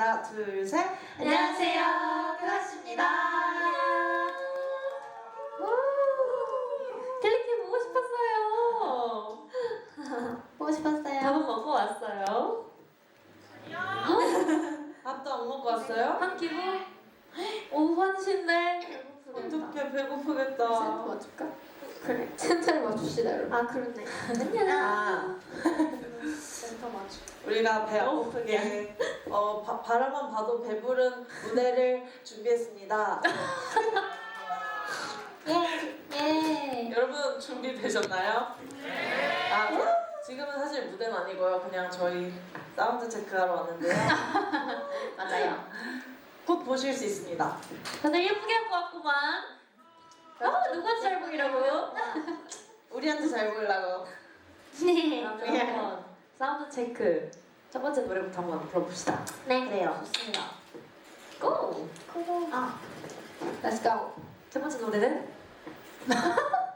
하나, 둘, 셋. 안녕하세요. 클라스입니다. 캘리팀 보고 싶었어요. 보고 싶었어요. 밥은 먹고 왔어요. 밥도 안 먹고 왔어요? 한 끼고? 오, 환신데. 어떡해, 배고프겠다. 맞을까? 그래. 센터를 맞춥시다, 여러분. 아, 그렇네. 안녕. 아. 센터 맞추 우리가 배고프게. 어? 어, 바, 바라만 봐도 배부른 무대를 준비했습니다. 예, 예. 여러분 준비되셨나요? 네. 아, 지금은 사실 무대는 아니고요. 그냥 저희 사운드 체크하러 왔는데요. 맞아요. 곧 보실 수 있습니다. 다들 예쁘게 하고 왔구만. 아, 누가 잘 보이라고요? 우리한테 잘 보이려고. 네. 아, 예. 사운드 체크. 첫 번째 노래부터 한번 불러봅시다. 네. 그래요. 좋습니다. 고! 고! 아. Let's go. 첫 번째 노래는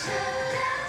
Shut up.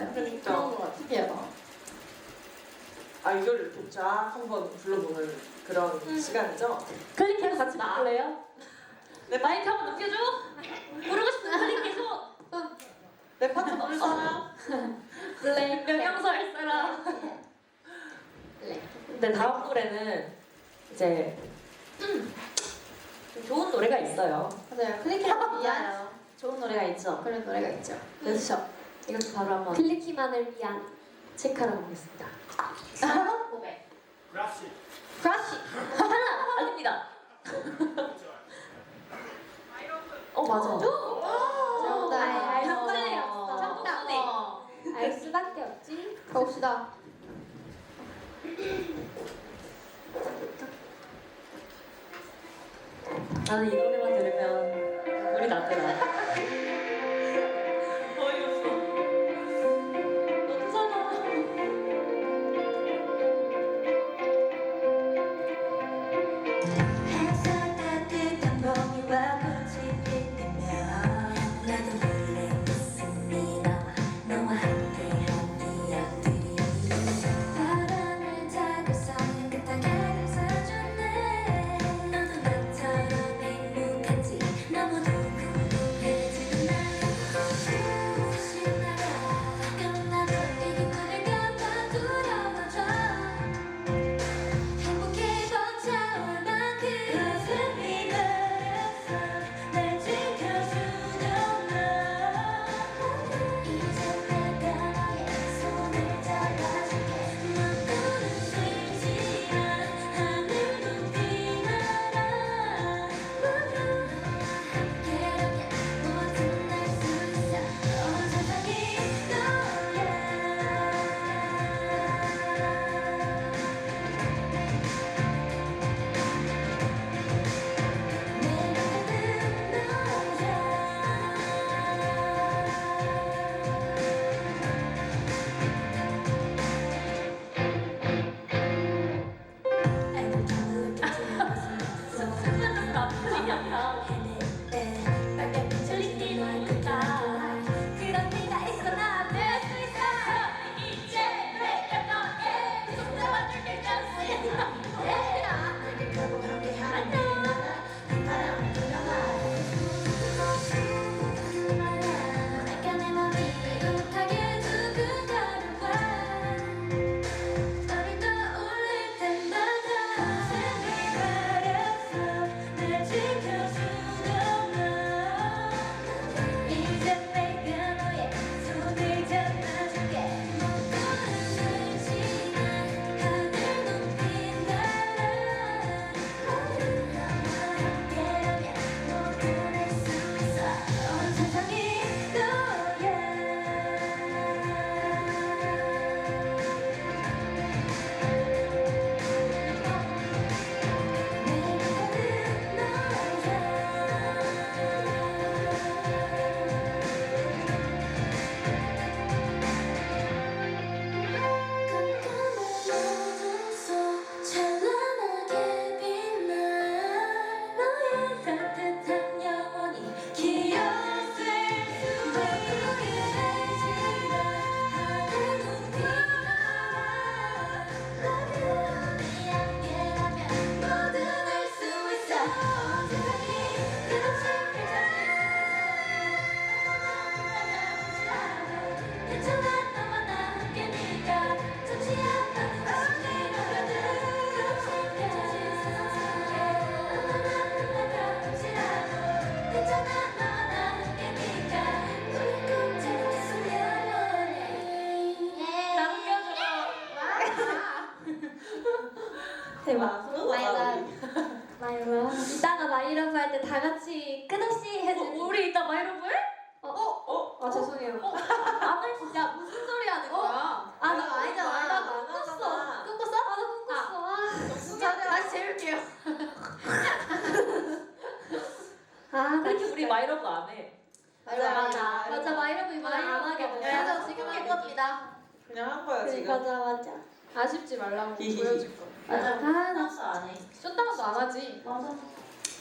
아, 그러니까. 특이하다. 아 이걸 이렇게 쫙 한번 불러보는 그런 음. 시간이죠. 클릭해서 같이 나올래요? 네, 마이크 한번 넘겨줘. 모르고 싶은 클릭 계속. 내 파트 어. 부를 사람? 블랙 명령서 할 사람. 근데 다음 노래는 이제 좋은 노래가 있어요. 맞아요. 클릭해서 미안해요. 좋은 노래가 있죠. 그런 노래가 있죠. 연습. 이것도 바로 한번 클리키만을 위한 체크하러 가보겠습니다. 고백. 그라시 크러쉬. 하나 아닙니다. 어 맞아. 정답. 아, 정답이었어. 정답. 알 수밖에 없지. 가봅시다. 나는 이 노래만 들으면 아 그렇게 우리 마이로브 안 해. 맞아 맞아 맞아. 마이러브 이번에 안 하게 됐어 맞아, 지금 할 겁니다 그냥 한 거야 지금. 맞아 맞아 아쉽지 말라고 보여줄 거 맞아. 아나 안 해. 셧다운도 안 하지 맞아.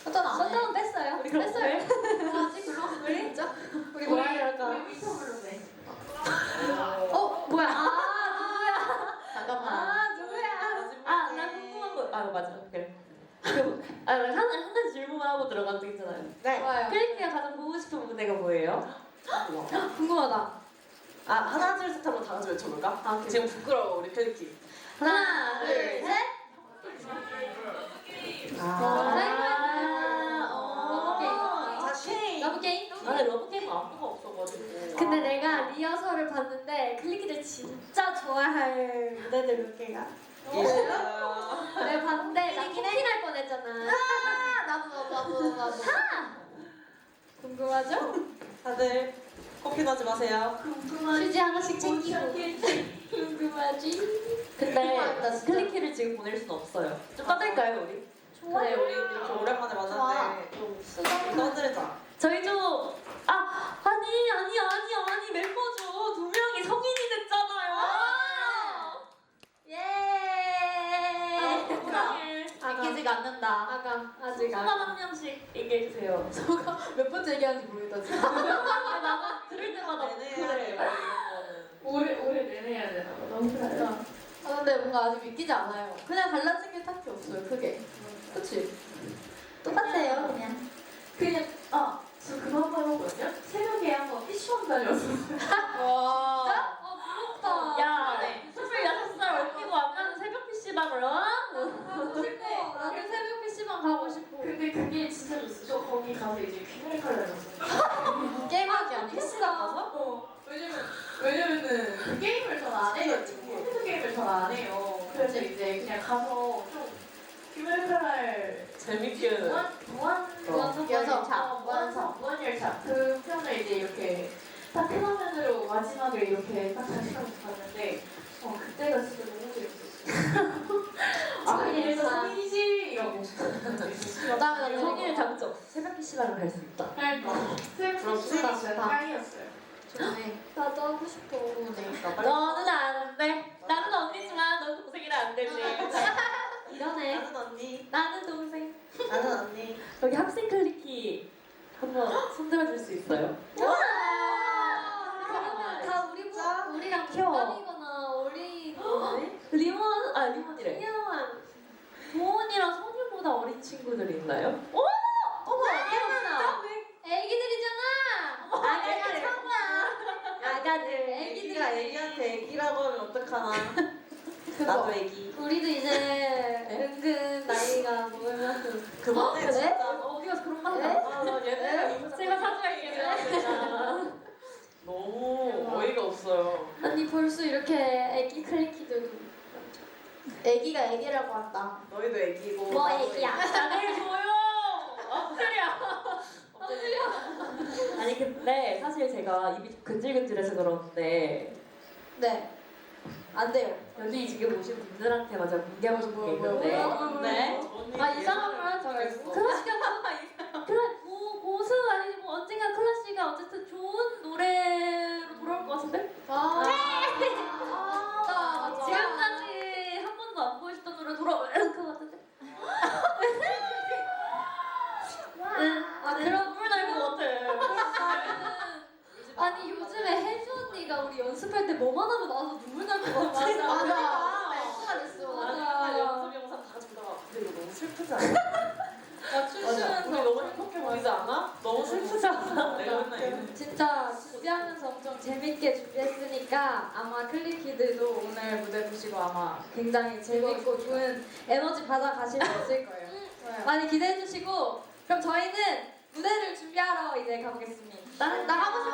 셧다운 안 해. 셧다운 뺐어요 우리 뺐어요 뭐하지 그럼 우리 진짜 우리 뭐 할까 어 뭐야 아 누구야 잠깐만. 아 누구야 아, 나 궁금한 거. 아, 맞아. 그래. 그, 아, 한, 한 질문만 하고 들어가도 되잖아요. 네. 좋아요 클리키가 가장 보고 싶은 무대가 뭐예요? 궁금하다 아 하나 둘셋 하면 다 같이 외쳐볼까? 아, 오케이. 지금 부끄러워 우리 클리키. 하나, 둘, 셋. 아. 어. 자신. 러브 게임. 나는 러브 게임 안무가 없어가지고. 근데 내가 리허설을 봤는데 클리키들 진짜 좋아할 무대들 몇 개가. 있어요. 내가 봤는데 나 뻔했잖아. 나도 궁금하죠? 다들 커피 넣지 마세요. 휴지 하나씩 챙기고. 궁금하지? 근데 궁금하다, 진짜. 클리키를 지금 보낼 순 없어요. 좀 떠들까요 우리? 그래 우리 이렇게 오랜만에 만났는데 좀 떠들자. 저희 좀 아, 아니 아니 아니 아니 멤버죠. 두 명이 성인이 됐잖아요. 예. 세상에. 믿기지가 않는다 아가 아직 안. 얘기해 주세요. 몇 번째 얘기하는지 모르겠다 지금 아, 나도 들을 때마다 내내 해야 돼요 그래. 오래 오래 내내야 되나? 너무 그래. 아 근데 뭔가 아직 믿기지 않아요 그냥 달라진 게 딱히 없어요 크게 그치? 똑같아요 그냥. 그냥 아, 저 그거 한번 해보거든요. 새벽에 한번 피시방 다녔어요. 와 부럽다. 야, 26살 올키고 안 가는 새벽 PC방을 어? 가고 싶어. 나도 새벽 PC방 가고 싶어. 근데 그게 진짜 좋았어. 저 거기 가서 이제 칼날 줬어요. 게임하기 아니고 PC방 가서? 어. 왜냐면, 왜냐면은 그 게임을 전안 해요. 컴퓨터 게임을 전안 해요. 그래서 이제 그냥 가서 좀 칼날 재밌게. 무한, 무한, 무한성 열차. 어, 무한성, 무한 열차. 그 편을 이제 이렇게 딱큰 화면으로 마지막에 이렇게 딱 다시 한번 봤는데, 어, 그때가 진짜 너무 재밌었어요. 아, 이래서 성인이지? 이러고. 여담은 성인의 장점. PC방을 갈 수 있다. 그러니까? PC방 진짜 짱이었어요. 좋네 나도 하고 싶어. 너는 안 돼. 나는 언니지만 넌 동생이라 안 되지. 이러네. 나는 언니. 나는 동생. 나는 언니. 여기 학생 클리키 한번 손들어 줄 수 있어요? 그러면 다 우리 부, 우리랑 귀여워. 동갑이거나 어린 거네. 리몬 아 리몬이래. 귀여운. 도원이랑 선유보다 어린 친구들 있나요? 오! 어머, 예쁘다. 애기들이잖아. 아가들. 아가들. 애기가 애기한테 애기라고 하면 어떡하나. 나도 애기. 우리도 이제 은근 나이가 먹으면서. 그만해 그래? 진짜. 어디 가서 그런 말 네? 아, 나 얘네가 제가 사주할게요. 너무 어이가 없어요. 아니 벌써 이렇게 애기 클리키들도. 애기가 애기라고 한다 너희도 애기고. 뭐 나도 애기야? 나를 줘요. 엎드려. 엎드려. 아니 근데 사실 제가 입이 좀 근질근질해서 그러는데 네 안 돼요 여기 지금 오신 분들한테 맞아 공개하고 싶은 게 뭐야, 있는데? 네? 아 이상한 말고. 클래식가 클래 뭐 고수 아니지 뭐 언젠가 클래식가 어쨌든 좋은 노래 연습할 때 뭐만 하면 나와서 눈물 날 것 같아. 맞아 그러니까. X가 됐어 맞아. 연습 영상 다 같이 보다가 근데 이거 너무 슬프지 않아? 야 춤추면서 너무 행복해 보이지 않아? 너무 슬프지 않아? 내가 맨날 진짜 준비하면서 엄청 재밌게 준비했으니까 아마 클리키들도 오늘 무대 보시고 아마 굉장히 재밌고 좋은 에너지 받아 가실 수 있을 거예요. 많이 기대해 주시고 그럼 저희는 무대를 준비하러 이제 가보겠습니다. 나, 나 하고 싶